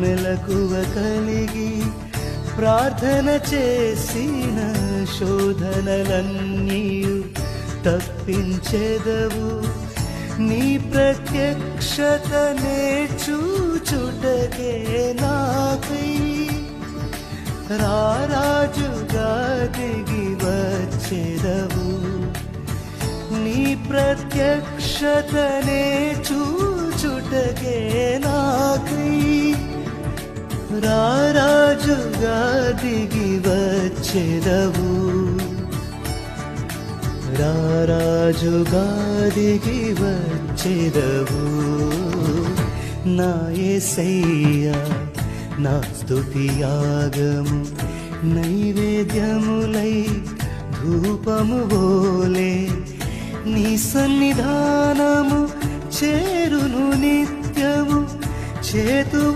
మెలకువ కలిగి ప్రార్థన చేసిన శోధనలన్నీ తప్పించెదవు. నీ ప్రత్యక్షతనే చూచుటకే నాకై రారాజుగా దిగి వచ్చెదవు. నీ ప్రత్యక్షతనే చూచుటకే నా రారాజుగా దిగి వచ్చెదవు. రారాజుగా దిగి వచ్చెదవు. నా యేసయ్యా నా స్తుతి యాగము నైవేద్యములై ధూపము బోలే. నీ సన్నిధానము చేరును నిత్యము చేతువు